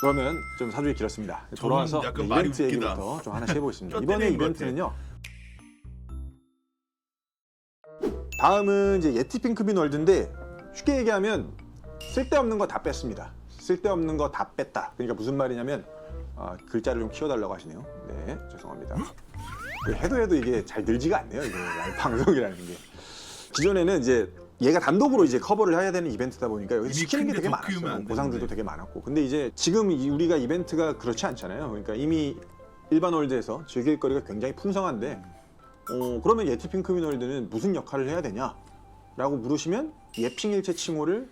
그러면 좀 사주기 길었습니다. 돌아와서 약간 네, 말이 이벤트 웃기다. 얘기부터 좀 하나씩 해보겠습니다. 뼈 이번에 때리는 것 이벤트는요. 다음은 이제 예티 핑크빈 월드인데 쉽게 얘기하면 쓸데없는 거 다 뺐습니다. 쓸데없는 거 다 뺐다. 그러니까 무슨 말이냐면 아, 글자를 좀 키워달라고 하시네요. 네, 죄송합니다. 해도 해도 이게 잘 늘지가 않네요. 라이브 방송이라는 게. 기존에는 이제 얘가 단독으로 이제 커버를 해야 되는 이벤트다 보니까 여기 이미 시키는 게 큰데 되게 더 많았어요. 안 보상들도 되는데. 되게 많았고. 근데 이제 지금 이 우리가 이벤트가 그렇지 않잖아요. 그러니까 이미 일반 월드에서 즐길 거리가 굉장히 풍성한데 어, 그러면 예티 핑크민 월드는 무슨 역할을 해야 되냐? 라고 물으시면 예핑 일체 칭호를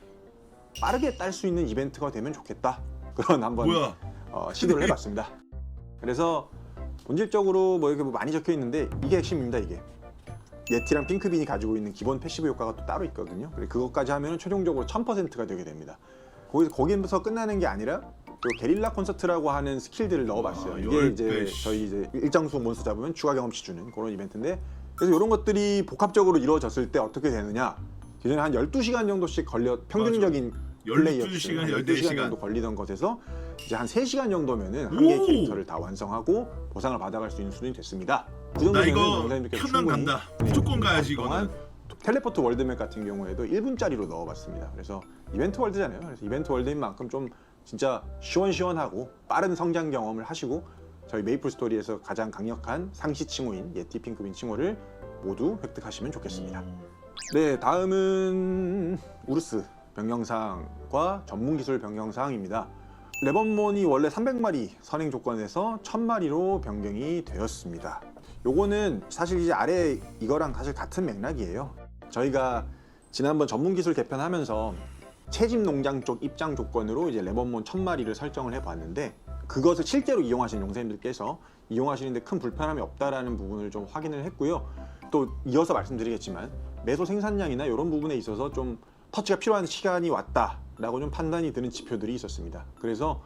빠르게 딸 수 있는 이벤트가 되면 좋겠다. 그런 한번 뭐야? 어, 시도를 해봤습니다. 그래서 본질적으로 뭐 이렇게 뭐 많이 적혀 있는데 이게 핵심입니다. 이게 예티랑 핑크빈이 가지고 있는 기본 패시브 효과가 또 따로 있거든요. 그리고 그것까지 하면 최종적으로 1000%가 되게 됩니다. 거기서 거기에서 끝나는 게 아니라 또 게릴라 콘서트라고 하는 스킬들을 넣어봤어요. 아, 이게 열 이제 배. 저희 이제 일정 수 몬스터 잡으면 추가 경험치 주는 그런 이벤트인데 그래서 이런 것들이 복합적으로 이루어졌을 때 어떻게 되느냐? 기존에 한 12시간 정도씩 걸려 평균적인 플레이 12시간, 한14 시간. 정도 걸리던 것에서 이제 한 3시간 정도면은 한 개의 오! 캐릭터를 다 완성하고 보상을 받아갈 수 있는 수준이 됐습니다. 그 나 정도면은 이거 충분히 간다. 네, 무조건 가야지 동안 이거는. 텔레포트 월드맵 같은 경우에도 1분짜리로 넣어봤습니다. 그래서 이벤트 월드잖아요. 그래서 이벤트 월드인 만큼 좀 진짜 시원시원하고 빠른 성장 경험을 하시고 저희 메이플 스토리에서 가장 강력한 상시 칭호인 예티 핑크빈 칭호를 모두 획득하시면 좋겠습니다. 네, 다음은 우르스 변경사항과 전문 기술 변경사항입니다. 레번몬이 원래 300마리 선행 조건에서 1000마리로 변경이 되었습니다. 요거는 사실 이제 아래 이거랑 사실 같은 맥락이에요. 저희가 지난번 전문 기술 개편하면서 채집 농장 쪽 입장 조건으로 이제 레번몬 1000마리를 설정을 해 봤는데 그것을 실제로 이용하시는 용사님들께서 이용하시는데 큰 불편함이 없다라는 부분을 좀 확인을 했고요. 또 이어서 말씀드리겠지만 매소 생산량이나 이런 부분에 있어서 좀 터치가 필요한 시간이 왔다라고 좀 판단이 드는 지표들이 있었습니다. 그래서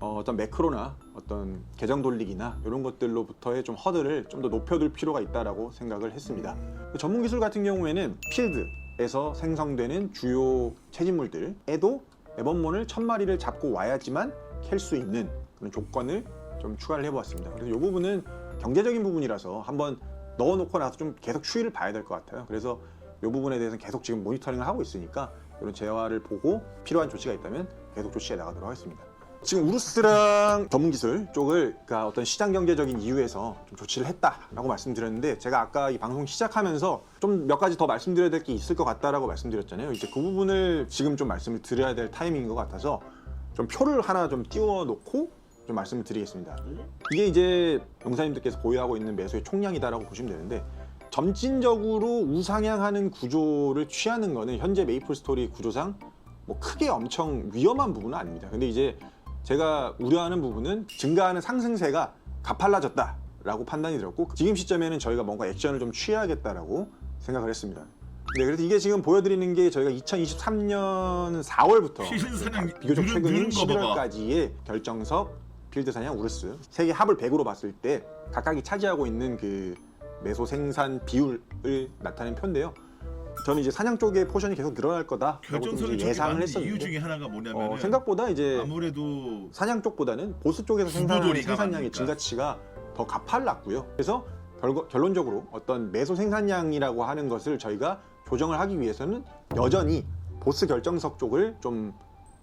어, 떤 매크로나 어떤 계정 돌리기나 이런 것들로부터의 좀 허들을 좀 더 높여둘 필요가 있다라고 생각을 했습니다. 전문 기술 같은 경우에는 필드에서 생성되는 주요 채집물들에도 에번몬을 천 마리를 잡고 와야지만 캘 수 있는 그런 조건을 좀 추가를 해보았습니다. 그래서 이 부분은 경제적인 부분이라서 한번 넣어놓고 나서 좀 계속 추이를 봐야 될 것 같아요. 그래서 이 부분에 대해서는 계속 지금 모니터링을 하고 있으니까 이런 재화를 보고 필요한 조치가 있다면 계속 조치해 나가도록 하겠습니다. 지금 우루스랑 전문기술 쪽을 그러니까 어떤 시장 경제적인 이유에서 좀 조치를 했다라고 말씀드렸는데 제가 아까 이 방송 시작하면서 좀 몇 가지 더 말씀드려야 될 게 있을 것 같다라고 말씀드렸잖아요. 이제 그 부분을 지금 좀 말씀을 드려야 될 타이밍인 것 같아서 좀 표를 하나 좀 띄워 놓고 좀 말씀을 드리겠습니다. 이게 이제 용사님들께서 보유하고 있는 매수의 총량이다라고 보시면 되는데 점진적으로 우상향하는 구조를 취하는 거는 현재 메이플 스토리 구조상 뭐 크게 엄청 위험한 부분은 아닙니다. 근데 이제 제가 우려하는 부분은 증가하는 상승세가 가팔라졌다라고 판단이 들었고 지금 시점에는 저희가 뭔가 액션을 좀 취해야겠다라고 생각을 했습니다. 네, 그래서 이게 지금 보여드리는 게 저희가 2023년 4월부터 시즌 사냥 비교적 누른- 최근인 누른 거 봐봐. 11월까지의 결정석 필드 사냥 우르스 세계 합을 100으로 봤을 때 각각이 차지하고 있는 그 매소 생산 비율을 나타낸 표인데요. 저는 이제 사냥 쪽의 포션이 계속 늘어날 좀 결정선을 예상을 했었는데 이유 중에 하나가 뭐냐면 어, 생각보다 이제 아무래도 사냥 쪽보다는 보스 쪽에서 생산하는 생산량의. 증가치가 더 가팔랐고요. 그래서 결론적으로 어떤 매소 생산량이라고 하는 것을 저희가 조정을 하기 위해서는 여전히 보스 결정석 쪽을 좀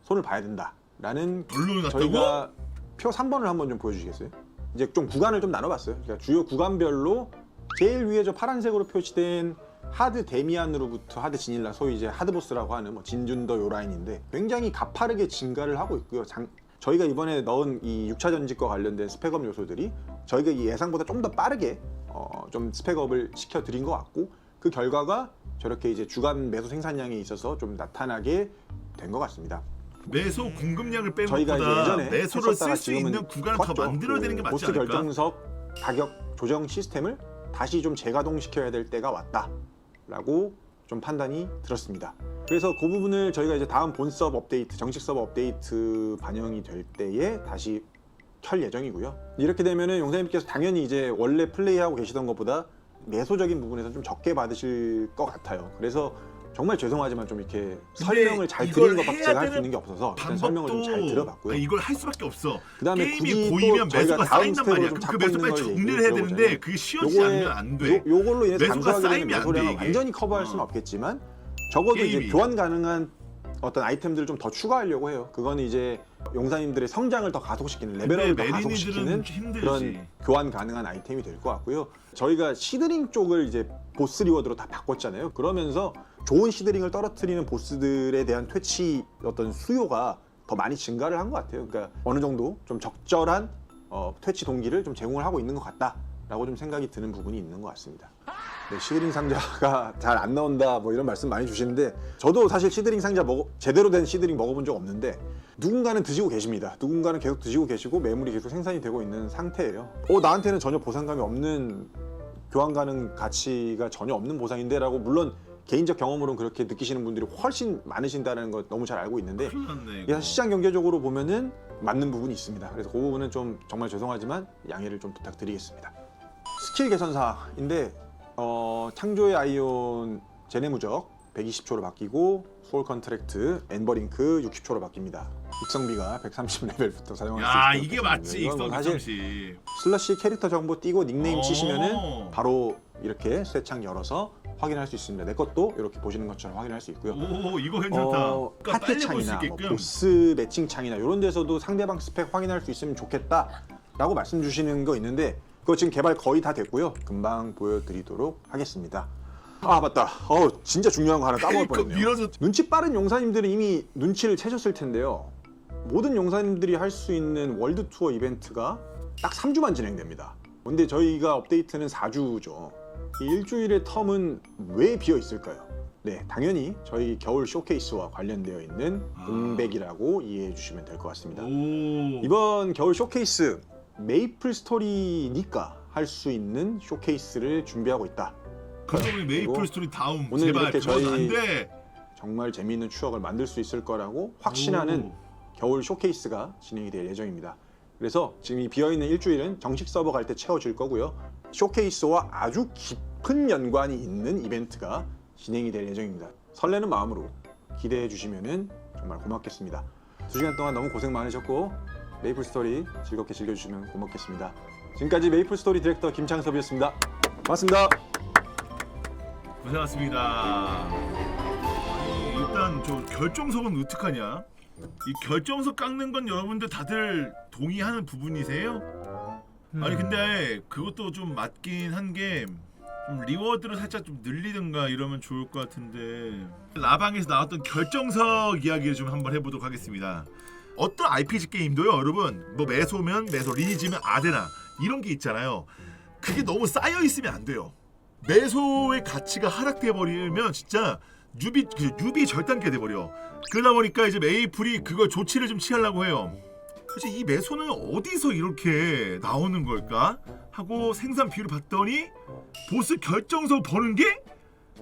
손을 봐야 된다라는 결론이? 저희가 표 3번을 한번 좀 보여주시겠어요? 이제 좀 구간을 좀 나눠봤어요. 그러니까 주요 구간별로 제일 위에 저 파란색으로 표시된 하드 데미안으로부터 하드 지닐라 소위 이제 하드 보스라고 하는 뭐 진준더 요 라인인데 굉장히 가파르게 증가를 하고 있고요. 장- 저희가 이번에 넣은 이 6차 전직과 관련된 스펙업 요소들이 저희가 이 예상보다 좀 더 빠르게 어, 좀 스펙업을 시켜드린 것 같고 그 결과가 저렇게 이제 주간 매수 생산량에 있어서 좀 나타나게 된 것 같습니다. 매소 공급량을 빼는 저희가 이제 것보다 예전에 매소를 쓸 수 있는 구간을 더. 만들어야 되는 게그 맞지 보스 않을까? 결정석 가격 조정 시스템을 다시 좀 재가동시켜야 될 때가 왔다 라고 좀 판단이 들었습니다. 그래서 그 부분을 저희가 이제 다음 본 서버 업데이트, 정식 서버 업데이트 반영이 될 때에 다시 켤 예정이고요. 이렇게 되면은 용사님께서 당연히 이제 원래 플레이하고 계시던 것보다 매소적인 부분에서 좀 적게 받으실 것 같아요. 그래서 정말 죄송하지만 좀 이렇게 설명을 잘 드리는 것밖에 제가 할 수 있는 게 없어서 일단 설명을 좀 잘 들어봤고요. 아니, 이걸 할 수밖에 없어. 그다음에 게임이 굳이 고이면 또 저희가 매수가 다음 쌓인단 스텝으로 말이야. 좀 그 잡고 매수 있는 빨리 걸 정리를 얘기해 해야 보자면 되는데 그게 시원치 않으면 안 돼. 요, 요걸로 인해서 매수가 감소하게 되는 쌓이면 안 돼, 매소량을 이게. 완전히 커버할 수는 어. 없겠지만 적어도 이제 게임이. 교환 가능한 어떤 아이템들을 좀 더 추가하려고 해요. 그거는 이제 용사님들의 성장을 더 가속시키는 레벨업을 더 가속시키는 힘들지. 그런 교환 가능한 아이템이 될 것 같고요. 저희가 시드링 쪽을 이제 보스 리워드로 다 바꿨잖아요. 그러면서 좋은 시드링을 떨어뜨리는 보스들에 대한 퇴치 어떤 수요가 더 많이 증가를 한 것 같아요. 그러니까 어느 정도 좀 적절한 어, 퇴치 동기를 좀 제공을 하고 있는 것 같다라고 좀 생각이 드는 부분이 있는 것 같습니다. 네, 시드링 상자가 잘 안 나온다 뭐 이런 말씀 많이 주시는데 저도 사실 시드링 상자 먹어 제대로 된 시드링 먹어본 적 없는데 누군가는 드시고 계십니다. 누군가는 계속 드시고 계시고 매물이 계속 생산이 되고 있는 상태예요. 어 나한테는 전혀 보상감이 없는 교환 가능 가치가 전혀 없는 보상인데 라고 물론 개인적 경험으로는 그렇게 느끼시는 분들이 훨씬 많으신다는 거 너무 잘 알고 있는데 났네. 시장 경제적으로 보면은 맞는 부분이 있습니다. 그래서 그 부분은 좀 정말 죄송하지만 양해를 좀 부탁드리겠습니다. 스킬 개선사인데 어, 창조의 아이온 제네무적 120초로 바뀌고 소울 컨트랙트 엠버링크 60초로 바뀝니다. 익성비가 130레벨부터 사용할 수 야 있도록 이게 되어 맞지. 이건 사실 점시. 슬러시 캐릭터 정보 띄고 닉네임 어. 치시면은 바로 이렇게 새창 열어서 확인할 수 있습니다. 내 것도 이렇게 보시는 것처럼 확인할 수 있고요. 오 이거 괜찮다. 어, 그러니까 파티 빨리 볼 수 창이나 뭐 있게끔. 보스 매칭 창이나 이런 데서도 상대방 스펙 확인할 수 있으면 좋겠다라고 말씀 주시는 거 있는데 그거 지금 개발 거의 다 됐고요. 금방 보여드리도록 하겠습니다. 아 맞다. 어 진짜 중요한 거 하나 까먹을 그 뻔했네요. 밀어서 눈치 빠른 용사님들은 이미 눈치를 채셨을 텐데요. 모든 용사님들이 할 수 있는 월드 투어 이벤트가 딱 3주만 진행됩니다. 근데 저희가 업데이트는 4주죠. 이 일주일의 텀은 왜 비어 있을까요? 네, 당연히 저희 겨울 쇼케이스와 관련되어 있는 아. 공백이라고 이해해 주시면 될 것 같습니다. 오 이번 겨울 쇼케이스 메이플 스토리니까 할 수 있는 쇼케이스를 준비하고 있다. 그러면 메이플 스토리 다음 오늘 제발 이렇게 그건 저희 안 돼. 정말 재미있는 추억을 만들 수 있을 거라고 확신하는 겨울 쇼케이스가 진행이 될 예정입니다. 그래서 지금 이 비어있는 일주일은 정식 서버 갈 때 채워질 거고요. 쇼케이스와 아주 깊은 연관이 있는 이벤트가 진행이 될 예정입니다. 설레는 마음으로 기대해 주시면 정말 고맙겠습니다. 두 시간 동안 너무 고생 많으셨고 메이플 스토리 즐겁게 즐겨주시면 고맙겠습니다. 지금까지 메이플 스토리 디렉터 김창섭이었습니다. 고맙습니다. 고생하셨습니다. 아니, 일단 저 결정석은 어떡하냐? 이 결정석 깎는 건 여러분들 다들 동의하는 부분이세요? 아니 근데 그것도 좀 맞긴 한 게 좀 리워드를 살짝 좀 늘리든가 이러면 좋을 것 같은데 라방에서 나왔던 결정석 이야기를 좀 한번 해보도록 하겠습니다. 어떤 RPG 게임도요, 여러분 뭐 메소면 메소, 리니지면 아데나 이런 게 있잖아요. 그게 너무 쌓여 있으면 안 돼요. 매소의 가치가 하락돼 버리면 진짜 뉴비 그 뉴비 절단계 돼 버려. 그러다 보니까 이제 메이플이 그걸 조치를 좀 취하려고 해요. 사실 이 매소는 어디서 이렇게 나오는 걸까 하고 생산 비율을 봤더니 보스 결정석 버는 게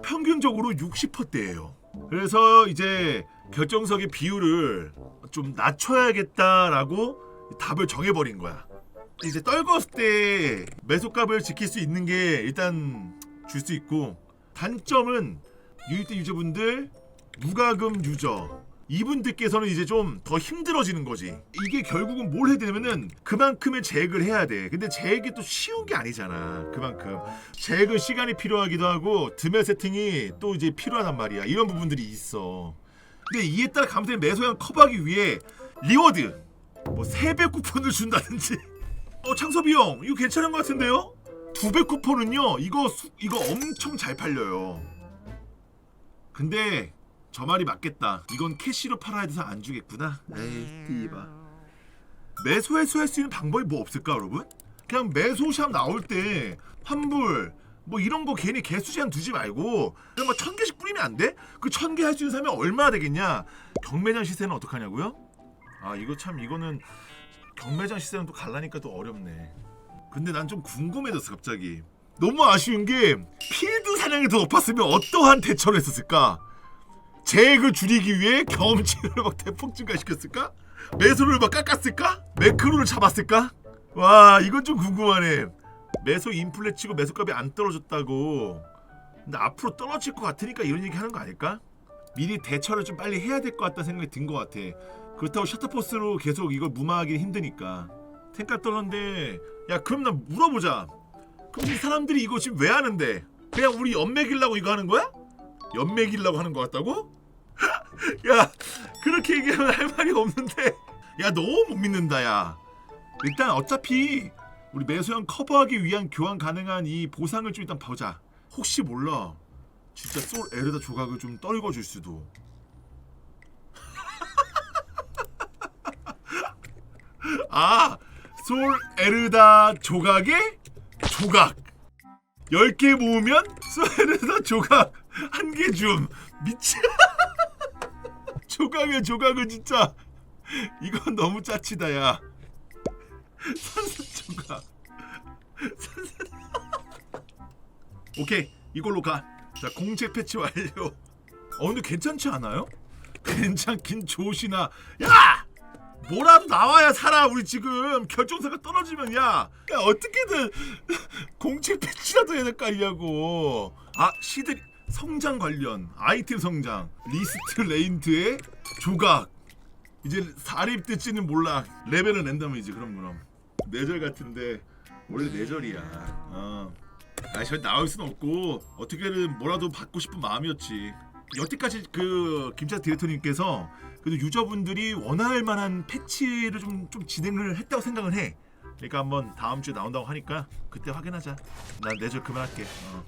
평균적으로 60%대예요. 그래서 이제 결정석의 비율을 좀 낮춰야겠다라고 답을 정해버린 거야. 이제 떨궜을 때 매속값을 지킬 수 있는 게 일단 줄 수 있고 단점은 유니티 유저분들 무과금 유저 이분들께서는 이제 좀 더 힘들어지는 거지. 이게 결국은 뭘 해야 되냐면은 그만큼의 제액을 해야 돼. 근데 제액이 또 쉬운 게 아니잖아 그만큼. 제액은 시간이 필요하기도 하고 드메 세팅이 또 이제 필요하단 말이야. 이런 부분들이 있어. 근데 이에 따라 감사의 매소량 커버하기 위해 리워드 뭐 3배 쿠폰을 준다든지. 어 창섭이 형 이거 괜찮은 것 같은데요? 두배 쿠폰은요 이거 수, 이거 엄청 잘 팔려요. 근데 저 말이 맞겠다. 이건 캐시로 팔아야 돼서 안 주겠구나. 에이 띠바. 매수 회수할 수 있는 방법이 뭐 없을까 여러분? 그냥 매소샵 나올 때 환불 뭐 이런 거 괜히 개수 제한 두지 말고 그냥 뭐천 개씩 뿌리면 안 돼? 그 천 개 할 수 있는 사람이 얼마나 되겠냐? 경매장 시세는 어떡하냐고요? 아 이거 참 이거는 경매장 시세는 또 갈라니까 또 어렵네. 근데 난 좀 궁금해졌어 갑자기. 너무 아쉬운 게 필드 사냥이 더 높았으면 어떠한 대처를 했었을까? 재액을 줄이기 위해 경험치를 막 대폭 증가시켰을까? 매수를 막 깎았을까? 매크로를 잡았을까? 와 이건 좀 궁금하네. 매수 인플레 치고 매수값이 안 떨어졌다고 근데 앞으로 떨어질 것 같으니까 이런 얘기 하는 거 아닐까? 미리 대처를 좀 빨리 해야 될 것 같다는 생각이 든 것 같아. 그렇다고 셔터포스로 계속 이걸 무마하기는 힘드니까. 탱가 떨었는데 야 그럼 나 물어보자. 그럼 이 사람들이 이거 지금 왜 하는데? 그냥 우리 연맥이려고 이거 하는 거야? 연맥이려고 하는 거 같다고? 야 그렇게 얘기하면 할 말이 없는데. 야 너무 못 믿는다 야. 일단 어차피 우리 매수형 커버하기 위한 교환 가능한 이 보상을 좀 일단 보자. 혹시 몰라. 진짜 솔 에르다 조각을 좀 떨궈 줄 수도. 아 솔 에르다 조각의 조각. 10개 모으면 솔 에르다 조각 한개 줌 미치. 조각의 조각은 진짜. 이건 너무 짜치다 야. 선수 조각. 선수 오케이 이걸로 가 자 공채 패치 완료. 어 근데 괜찮지 않아요? 괜찮긴 좋으시나. 야! 뭐라도 나와야 살아 우리 지금. 결정사가 떨어지면 야, 야 어떻게든 공채 패치라도 해야 될 거 아니냐고. 아 시드 성장 관련 아이템 성장 리스트 레인트의 조각. 이제 사립 될지는 몰라. 레벨은 랜덤이지 그럼 그럼 내절 같은데 원래 내절이야. 어. 아 절대 나올 순 없고 어떻게든 뭐라도 받고 싶은 마음이었지. 여태까지 그 김차 디렉터님께서 그래도 유저분들이 원할 만한 패치를 좀, 좀 진행을 했다고 생각을 해. 그러니까 한번 다음 주에 나온다고 하니까 그때 확인하자. 나 내절 그만할게. 어.